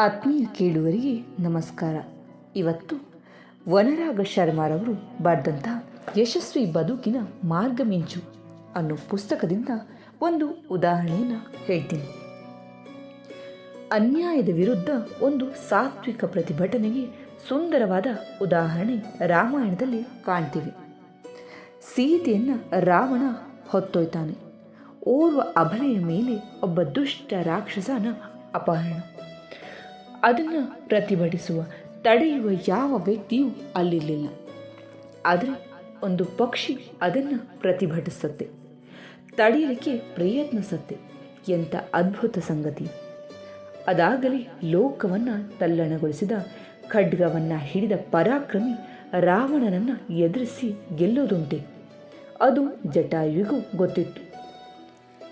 ಆತ್ಮೀಯ ಕೇಳುವರಿಗೆ ನಮಸ್ಕಾರ. ಇವತ್ತು ವನರಾಗ ಶರ್ಮಾರವರು ಬರೆದಂತಹ ಯಶಸ್ವಿ ಬದುಕಿನ ಮಾರ್ಗಮಿಂಚು ಅನ್ನೋ ಪುಸ್ತಕದಿಂದ ಒಂದು ಉದಾಹರಣೆಯನ್ನು ಹೇಳ್ತೀನಿ. ಅನ್ಯಾಯದ ವಿರುದ್ಧ ಒಂದು ಸಾತ್ವಿಕ ಪ್ರತಿಭಟನೆಗೆ ಸುಂದರವಾದ ಉದಾಹರಣೆ ರಾಮಾಯಣದಲ್ಲಿ ಕಾಣ್ತೀವಿ. ಸೀತೆಯನ್ನು ರಾವಣ ಹೊತ್ತೊಯ್ತಾನೆ. ಓರ್ವ ಅಭಲೆಯ ಮೇಲೆ ಒಬ್ಬ ದುಷ್ಟ ರಾಕ್ಷಸನ ಅಪಹರಣ. ಅದನ್ನು ಪ್ರತಿಭಟಿಸುವ, ತಡೆಯುವ ಯಾವ ವ್ಯಕ್ತಿಯೂ ಅಲ್ಲಿರಲಿಲ್ಲ. ಆದರೆ ಒಂದು ಪಕ್ಷಿ ಅದನ್ನು ಪ್ರತಿಭಟಿಸುತ್ತೆ. ತಡೆಯಲಿಕ್ಕೆ ಪ್ರಯತ್ನಿಸುತ್ತೆ ಎಂಥ ಅದ್ಭುತ ಸಂಗತಿ. ಅದಾಗಲೇ ಲೋಕವನ್ನು ತಲ್ಲಣಗೊಳಿಸಿದ, ಖಡ್ಗವನ್ನು ಹಿಡಿದ ಪರಾಕ್ರಮಿ ರಾವಣನನ್ನು ಎದುರಿಸಿ ಗೆಲ್ಲೋದುಂಟೆ. ಅದು ಜಟಾಯುವಿಗೂ ಗೊತ್ತಿತ್ತು.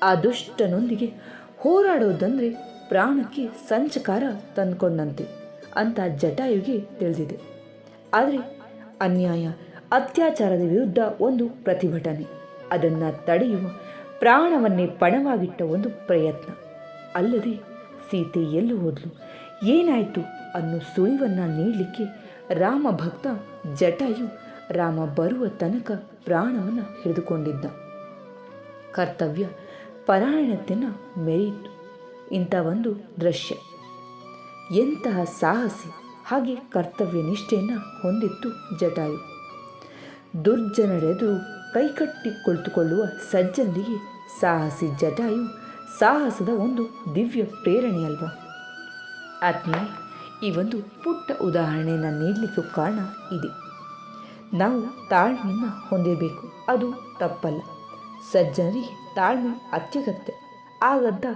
ಆ ದುಷ್ಟನೊಂದಿಗೆ ಹೋರಾಡೋದಂದ್ರೆ ಪ್ರಾಣಕ್ಕೆ ಸಂಚಕಾರ ತಂದ್ಕೊಂಡಂತೆ ಅಂತ ಜಟಾಯುಗೆ ತಿಳಿದಿದೆ. ಆದರೆ ಅನ್ಯಾಯ, ಅತ್ಯಾಚಾರದ ವಿರುದ್ಧ ಒಂದು ಪ್ರತಿಭಟನೆ. ಅದನ್ನು ತಡೆಯುವ ಪ್ರಾಣವನ್ನೇ ಪಣವಾಗಿಟ್ಟ ಒಂದು ಪ್ರಯತ್ನ. ಅಲ್ಲದೆ ಸೀತೆ ಎಲ್ಲೂ ಹೋದ್ಲು, ಏನಾಯಿತು ಅನ್ನೋ ಸುಳಿವನ್ನು ನೀಡಲಿಕ್ಕೆ ರಾಮ ಭಕ್ತ ಜಟಾಯು ರಾಮ ಬರುವ ತನಕ ಪ್ರಾಣವನ್ನು ಹಿಡಿದುಕೊಂಡಿದ್ದ. ಕರ್ತವ್ಯ ಪರಾಯಣತೆಯನ್ನು ಮೆರೆಯಿತು ಇಂಥ ಒಂದು ದೃಶ್ಯ. ಎಂತಹ ಸಾಹಸಿ ಹಾಗೆ ಕರ್ತವ್ಯ ನಿಷ್ಠೆಯನ್ನು ಹೊಂದಿತ್ತು ಜಟಾಯು. ದುರ್ಜನರೆದುರು ಕೈಕಟ್ಟಿ ಕುಳಿತುಕೊಳ್ಳುವ ಸಜ್ಜನರಿಗೆ ಸಾಹಸಿ ಜಟಾಯು ಸಾಹಸದ ಒಂದು ದಿವ್ಯ ಪ್ರೇರಣೆಯಲ್ವಾ ಆತ್ಮೀಯ, ಈ ಒಂದು ಪುಟ್ಟ ಉದಾಹರಣೆಯನ್ನು ನೀಡಲಿಕ್ಕೂ ಕಾರಣ ಇದೆ. ನಾವು ತಾಳ್ಮೆಯನ್ನು ಹೊಂದಿರಬೇಕು. ಅದು ತಪ್ಪಲ್ಲ. ಸಜ್ಜನರಿಗೆ ತಾಳ್ಮೆ ಅತ್ಯಗತ್ಯ. ಆಗಂತ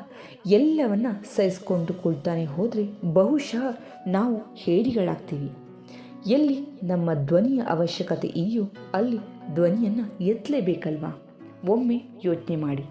ಎಲ್ಲವನ್ನ ಸಹಿಸ್ಕೊಂಡು ಕೊಳ್ತಾನೆ ಹೋದರೆ ಬಹುಶಃ ನಾವು ಹೇಡಿಗಳಾಗ್ತೀವಿ. ಎಲ್ಲಿ ನಮ್ಮ ಧ್ವನಿಯ ಅವಶ್ಯಕತೆ ಇದೆಯೋ ಅಲ್ಲಿ ಧ್ವನಿಯನ್ನು ಎತ್ತಲೇಬೇಕಲ್ವಾ? ಒಮ್ಮೆ ಯೋಚನೆ ಮಾಡಿ.